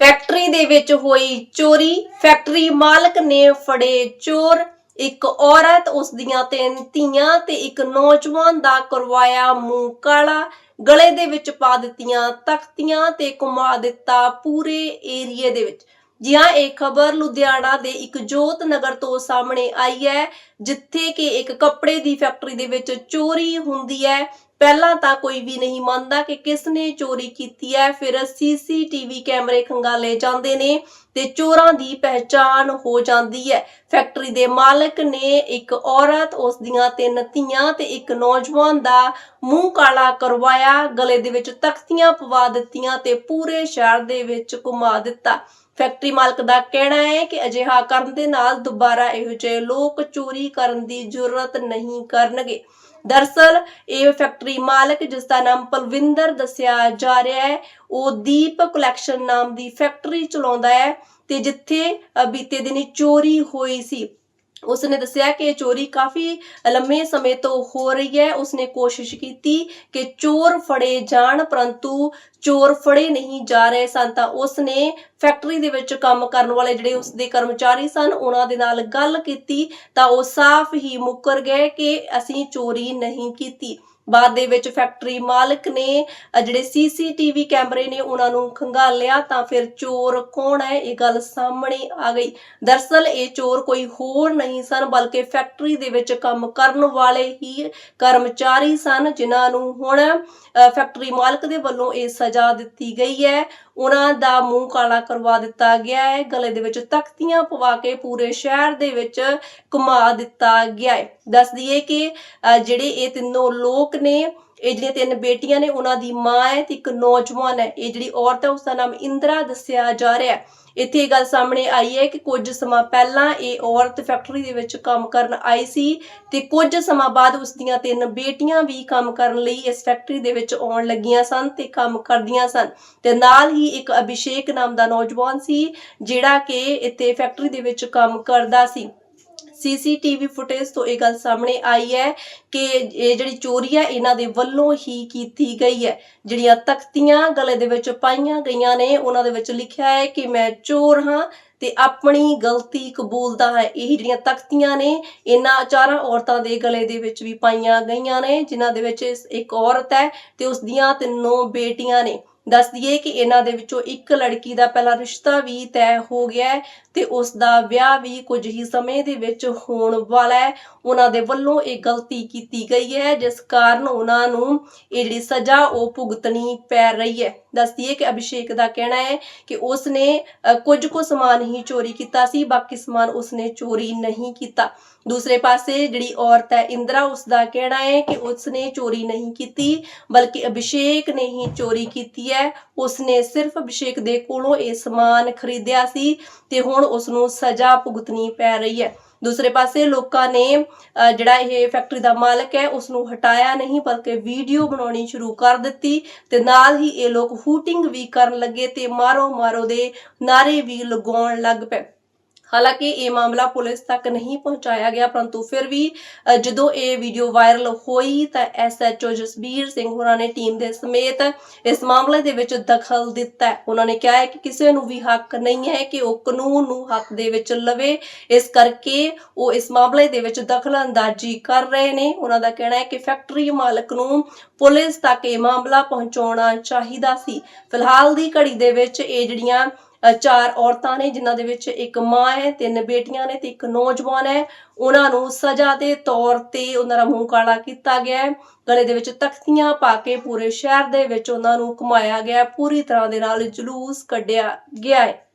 Factory ਦੇ ਵਿੱਚ ਹੋਈ ਚੋਰੀ। ਫੈਕਟਰੀ ਮਾਲਕ ਨੇ ਫੜੇ ਚੋਰ। ਇੱਕ ਔਰਤ, ਉਸ ਦੀਆਂ ਤਿੰਨ ਧੀਆਂ ਤੇ ਇੱਕ ਨੌਜਵਾਨ ਦਾ ਕਰਵਾਇਆ ਮੂੰਹ ਕਾਲਾ। ਗਲੇ ਦੇ ਵਿੱਚ ਪਾ ਦਿੱਤੀਆਂ ਤਖਤੀਆਂ ਤੇ ਘੁਮਾ ਦਿੱਤਾ ਪੂਰੇ ਏਰੀਏ ਦੇ ਵਿੱਚ। ਜੀ ਹਾਂ ਇਹ ਖਬਰ ਲੁਧਿਆਣਾ ਦੇ ਇੱਕ ਜੋਤ ਨਗਰ ਤੋਂ ਸਾਹਮਣੇ ਆਈ ਹੈ, ਜਿੱਥੇ ਕਿ ਇੱਕ ਕੱਪੜੇ ਦੀ ਫੈਕਟਰੀ ਦੇ ਵਿੱਚ ਚੋਰੀ ਹੁੰਦੀ ਹੈ। ਪਹਿਲਾਂ ਤਾਂ ਕੋਈ ਵੀ ਨਹੀਂ ਮੰਨਦਾ ਕਿ ਕਿਸ ਨੇ ਚੋਰੀ ਕੀਤੀ ਹੈ। ਫਿਰ ਸੀਸੀਟੀਵੀ ਕੈਮਰੇ ਖੰਗਾਲੇ ਜਾਂਦੇ ਨੇ ਤੇ ਚੋਰਾਂ ਦੀ ਪਹਿਚਾਣ ਹੋ ਜਾਂਦੀ ਹੈ। ਫੈਕਟਰੀ ਦੇ ਮਾਲਕ ਨੇ ਇੱਕ ਔਰਤ, ਉਸ ਦੀਆਂ ਤਿੰਨ ਧੀਆਂ ਤੇ ਇੱਕ ਨੌਜਵਾਨ ਦਾ ਮੂੰਹ ਕਾਲਾ ਕਰਵਾਇਆ। ਗਲੇ ਦੇ ਵਿੱਚ ਤਖਤੀਆਂ ਪਵਾ ਦਿੱਤੀਆਂ ਤੇ ਪੂਰੇ ਸ਼ਹਿਰ ਦੇ ਵਿੱਚ ਘੁਮਾ ਦਿੱਤਾ। ਫੈਕਟਰੀ ਮਾਲਕ ਦਾ ਕਹਿਣਾ ਹੈ ਕਿ ਅਜਿਹਾ ਕਰਨ ਦੇ ਨਾਲ ਦੁਬਾਰਾ ਇਹੋ ਜਿਹੇ ਲੋਕ ਚੋਰੀ ਕਰਨ ਦੀ ਜ਼ਰੂਰਤ ਨਹੀਂ ਕਰਨਗੇ। ਦਰਸਲ ਇਹ ਫੈਕਟਰੀ ਮਾਲਕ, ਜਿਸ ਦਾ ਨਾਮ ਪਲਵਿੰਦਰ ਦੱਸਿਆ ਜਾ ਰਿਹਾ ਹੈ, ਉਹ ਦੀਪ ਕਲੈਕਸ਼ਨ ਨਾਮ ਦੀ ਫੈਕਟਰੀ ਚਲਾਉਂਦਾ ਹੈ ਤੇ ਜਿੱਥੇ ਬੀਤੇ ਦਿਨੀ ਚੋਰੀ ਹੋਈ ਸੀ। ਉਸਨੇ ਦੱਸਿਆ ਕਿ ਚੋਰੀ ਕਾਫੀ ਲੰਮੇ ਸਮੇਂ ਤੋਂ ਹੋ ਰਹੀ ਹੈ। ਉਸਨੇ ਕੋਸ਼ਿਸ਼ ਕੀਤੀ ਕਿ ਚੋਰ ਫੜੇ ਜਾਣ, ਪਰੰਤੂ ਚੋਰ ਫੜੇ ਨਹੀਂ ਜਾ ਰਹੇ ਸਨ। ਤਾਂ ਉਸਨੇ ਫੈਕਟਰੀ ਦੇ ਵਿੱਚ ਕੰਮ ਕਰਨ ਵਾਲੇ ਜਿਹੜੇ ਉਸਦੇ ਕਰਮਚਾਰੀ ਸਨ, ਉਹਨਾਂ ਦੇ ਨਾਲ ਗੱਲ ਕੀਤੀ ਤਾਂ ਉਹ ਸਾਫ਼ ਹੀ ਮੁੱਕਰ ਗਏ ਕਿ ਅਸੀਂ ਚੋਰੀ ਨਹੀਂ ਕੀਤੀ। ਬਾਅਦ ਦੇ ਵਿੱਚ ਫੈਕਟਰੀ ਮਾਲਕ ਨੇ ਅ, ਜਿਹੜੇ ਸੀਸੀਟੀਵੀ ਕੈਮਰੇ ਨੇ ਉਹਨਾਂ ਨੂੰ ਖੰਗਾਲਿਆ ਤਾਂ ਫਿਰ ਚੋਰ ਕੌਣ ਹੈ? ਇਹ ਗੱਲ ਸਾਹਮਣੇ ਆ ਗਈ। ਦਰਸਲ ਇਹ ਚੋਰ ਕੋਈ ਹੋਰ ਨਹੀਂ ਸਨ ਬਲਕਿ ਫੈਕਟਰੀ ਦੇ ਵਿੱਚ ਕੰਮ ਕਰਨ ਵਾਲੇ ਹੀ ਕਰਮਚਾਰੀ ਸਨ ਜਿਨ੍ਹਾਂ ਨੂੰ ਹੁਣ ਫੈਕਟਰੀ ਮਾਲਕ ਦੇ ਵੱਲੋਂ ਇਹ ਸਜ਼ਾ ਦਿੱਤੀ ਗਈ ਹੈ। ਉਹਨਾਂ ਦਾ ਮੂੰਹ ਕਾਲਾ ਕਰਵਾ ਦਿੱਤਾ ਗਿਆ ਹੈ। ਗਲੇ ਦੇ ਵਿੱਚ ਤਖਤੀਆਂ ਪਵਾ ਕੇ ਪੂਰੇ ਸ਼ਹਿਰ ਦੇ ਵਿੱਚ ਘੁਮਾ ਦਿੱਤਾ ਗਿਆ ਹੈ। ਦੱਸ ਦਈਏ ਕਿ ਜਿਹੜੇ ਇਹ ਤਿੰਨੋਂ ਲੋਕ ਨੇ, ਇਹ ਜਿਹੜੀਆਂ ਤਿੰਨ ਬੇਟੀਆਂ ਨੇ, ਉਹਨਾਂ ਦੀ ਮਾਂ ਹੈ ਤੇ ਇੱਕ ਨੌਜਵਾਨ ਹੈ। ਇਹ ਜਿਹੜੀ ਔਰਤ ਹੈ ਉਸ ਦਾ ਨਾਮ ਇੰਦਰਾ ਦੱਸਿਆ ਜਾ ਰਿਹਾ ਹੈ। ਇੱਥੇ ਇਹ ਗੱਲ ਸਾਹਮਣੇ ਆਈ ਹੈ ਕਿ ਕੁਝ ਸਮਾਂ ਪਹਿਲਾਂ ਇਹ ਔਰਤ ਫੈਕਟਰੀ ਦੇ ਵਿੱਚ ਕੰਮ ਕਰਨ ਆਈ ਸੀ ਤੇ ਕੁਝ ਸਮਾਂ ਬਾਅਦ ਉਸ ਦੀਆਂ ਤਿੰਨ ਬੇਟੀਆਂ ਵੀ ਕੰਮ ਕਰਨ ਲਈ ਇਸ ਫੈਕਟਰੀ ਦੇ ਵਿੱਚ ਆਉਣ ਲੱਗੀਆਂ ਸਨ ਤੇ ਕੰਮ ਕਰਦੀਆਂ ਸਨ। ਤੇ ਨਾਲ ਹੀ ਇੱਕ ਅਭਿਸ਼ੇਕ ਨਾਮ ਦਾ ਨੌਜਵਾਨ ਸੀ, ਜਿਹੜਾ ਕਿ ਇੱਥੇ ਫੈਕਟਰੀ ਦੇ ਵਿੱਚ ਕੰਮ ਕਰਦਾ ਸੀ। ਸੀਸੀਟੀਵੀ ਫੁਟੇਜ ਤੋਂ ਇਹ ਗੱਲ ਸਾਹਮਣੇ ਆਈ ਹੈ ਕਿ ਇਹ ਜਿਹੜੀ ਚੋਰੀ ਹੈ, ਇਹਨਾਂ ਦੇ ਵੱਲੋਂ ਹੀ ਕੀਤੀ ਗਈ ਹੈ। ਜਿਹੜੀਆਂ ਤਖਤੀਆਂ ਗਲੇ ਦੇ ਵਿੱਚ ਪਾਈਆਂ ਗਈਆਂ ਨੇ, ਉਹਨਾਂ ਦੇ ਵਿੱਚ ਲਿਖਿਆ ਹੈ ਕਿ ਮੈਂ ਚੋਰ ਹਾਂ ਤੇ ਆਪਣੀ ਗਲਤੀ ਕਬੂਲਦਾ ਹੈ। ਇਹ ਜਿਹੜੀਆਂ ਤਖਤੀਆਂ ਨੇ, ਇਹਨਾਂ ਚਾਰਾਂ ਔਰਤਾਂ ਦੇ ਗਲੇ ਦੇ ਵਿੱਚ ਵੀ ਪਾਈਆਂ ਗਈਆਂ ਨੇ, ਜਿਨ੍ਹਾਂ ਦੇ ਵਿੱਚ ਇੱਕ ਔਰਤ ਹੈ ਤੇ ਉਸ ਦੀਆਂ ਤਿੰਨੋਂ ਬੇਟੀਆਂ ਨੇ। ਦੱਸ ਦਈਏ ਕਿ ਇਹਨਾਂ ਦੇ ਵਿੱਚੋਂ ਇੱਕ ਲੜਕੀ ਦਾ ਪਹਿਲਾ ਰਿਸ਼ਤਾ ਵੀ ਤੈਅ ਹੋ ਗਿਆ ਹੈ ਤੇ ਉਸ ਦਾ ਵਿਆਹ ਵੀ ਕੁਝ ਹੀ ਸਮੇਂ ਦੇ ਵਿੱਚ ਹੋਣ ਵਾਲਾ ਹੈ। ਉਹਨਾਂ ਦੇ ਵੱਲੋਂ ਇਹ ਗਲਤੀ ਕੀਤੀ ਗਈ ਹੈ, ਜਿਸ ਕਾਰਨ ਉਹਨਾਂ ਨੂੰ ਇਹ ਜਿਹੜੀ ਸਜ਼ਾ ਉਹ ਭੁਗਤਣੀ ਪੈ ਰਹੀ ਹੈ। ਦੱਸ ਦਈਏ ਕਿ ਅਭਿਸ਼ੇਕ ਦਾ ਕਹਿਣਾ ਹੈ ਕਿ ਉਸ ਨੇ ਕੁਝ ਕੁ ਸਮਾਨ ਹੀ ਚੋਰੀ ਕੀਤਾ ਸੀ, ਬਾਕੀ ਸਮਾਨ ਉਸਨੇ ਚੋਰੀ ਨਹੀਂ ਕੀਤਾ। ਦੂਸਰੇ ਪਾਸੇ ਜਿਹੜੀ ਔਰਤ ਹੈ, ਇੰਦਰਾ, ਉਸ ਦਾ ਕਹਿਣਾ ਹੈ ਕਿ ਉਸਨੇ ਚੋਰੀ ਨਹੀਂ ਕੀਤੀ, ਬਲਕਿ ਅਭਿਸ਼ੇਕ ਨੇ ਹੀ ਚੋਰੀ ਕੀਤੀ ਹੈ। ਉਸਨੇ ਸਿਰਫ ਅਭਿਸ਼ੇਕ ਦੇ ਕੋਲੋਂ ਇਹ ਸਮਾਨ ਖਰੀਦਿਆ ਸੀ ਤੇ ਹੁਣ ਉਸ ਨੂੰ ਸਜ਼ਾ ਭੁਗਤਣੀ ਪੈ ਰਹੀ ਹੈ। ਦੂਸਰੇ ਪਾਸੇ ਲੋਕਾਂ ਨੇ ਜਿਹੜਾ ਇਹ ਫੈਕਟਰੀ ਦਾ ਮਾਲਕ ਹੈ ਉਸ ਨੂੰ ਹਟਾਇਆ ਨਹੀਂ, ਬਲਕਿ ਵੀਡੀਓ ਬਣਾਉਣੀ ਸ਼ੁਰੂ ਕਰ ਦਿੱਤੀ ਤੇ ਨਾਲ ਹੀ ਇਹ ਲੋਕ ਹੂਟਿੰਗ ਵੀ ਕਰਨ ਲੱਗੇ ਤੇ ਮਾਰੋ ਮਾਰੋ ਦੇ ਨਾਰੇ ਵੀ ਲਗਾਉਣ ਲੱਗ ਪਏ। ਹਾਲਾਂਕਿ ਇਹ ਮਾਮਲਾ ਪੁਲਿਸ ਤੱਕ ਨਹੀਂ ਪਹੁੰਚਾਇਆ ਗਿਆ, ਪਰੰਤੂ ਫਿਰ ਵੀ ਜਦੋਂ ਇਹ ਵੀਡੀਓ ਵਾਇਰਲ ਹੋਈ ਤਾਂ ਐਸਐਚਓ ਜਸਬੀਰ ਸਿੰਘ ਹੋਰਾਂ ਨੇ ਟੀਮ ਦੇ ਸਮੇਤ ਇਸ ਮਾਮਲੇ ਦੇ ਵਿੱਚ ਦਖਲ ਦਿੱਤਾ ਉਹਨਾਂ ਨੇ ਕਿਹਾ ਹੈ ਕਿ ਕਿਸੇ ਨੂੰ ਵੀ ਹੱਕ ਨਹੀਂ ਹੈ ਕਿ ਉਹ ਕਾਨੂੰਨ ਨੂੰ ਹੱਕ ਦੇ ਵਿੱਚ ਲਵੇ। ਇਸ ਕਰਕੇ ਉਹ ਇਸ ਮਾਮਲੇ ਦੇ ਵਿੱਚ ਦਖਲ ਅੰਦਾਜ਼ੀ ਕਰ ਰਹੇ ਨੇ। ਉਹਨਾਂ ਦਾ ਕਹਿਣਾ ਹੈ ਕਿ ਫੈਕਟਰੀ ਮਾਲਕ ਨੂੰ ਪੁਲਿਸ ਤੱਕ ਇਹ ਮਾਮਲਾ ਪਹੁੰਚਾਉਣਾ ਚਾਹੀਦਾ ਸੀ। ਫਿਲਹਾਲ ਦੀ ਘੜੀ ਦੇ ਵਿੱਚ ਇਹ ਜਿਹੜੀਆਂ ਚਾਰ ਔਰਤਾਂ ਨੇ, ਜਿਨ੍ਹਾਂ ਦੇ ਵਿੱਚ ਇੱਕ ਮਾਂ ਹੈ, ਤਿੰਨ ਬੇਟੀਆਂ ਨੇ ਤੇ ਇੱਕ ਨੌਜਵਾਨ ਹੈ। ਉਹਨਾਂ ਨੂੰ ਸਜ਼ਾ ਦੇ ਤੌਰ ਤੇ ਉਹਨਾਂ ਦਾ ਮੂੰਹ ਕਾਲਾ ਕੀਤਾ ਗਿਆ ਹੈ। ਗਲੇ ਦੇ ਵਿੱਚ ਤਖਤੀਆਂ ਪਾ ਕੇ ਪੂਰੇ ਸ਼ਹਿਰ ਦੇ ਵਿੱਚ ਉਹਨਾਂ ਨੂੰ ਘੁਮਾਇਆ ਗਿਆ ਪੂਰੀ ਤਰ੍ਹਾਂ ਦੇ ਨਾਲ ਜਲੂਸ ਕੱਢਿਆ ਗਿਆ ਹੈ।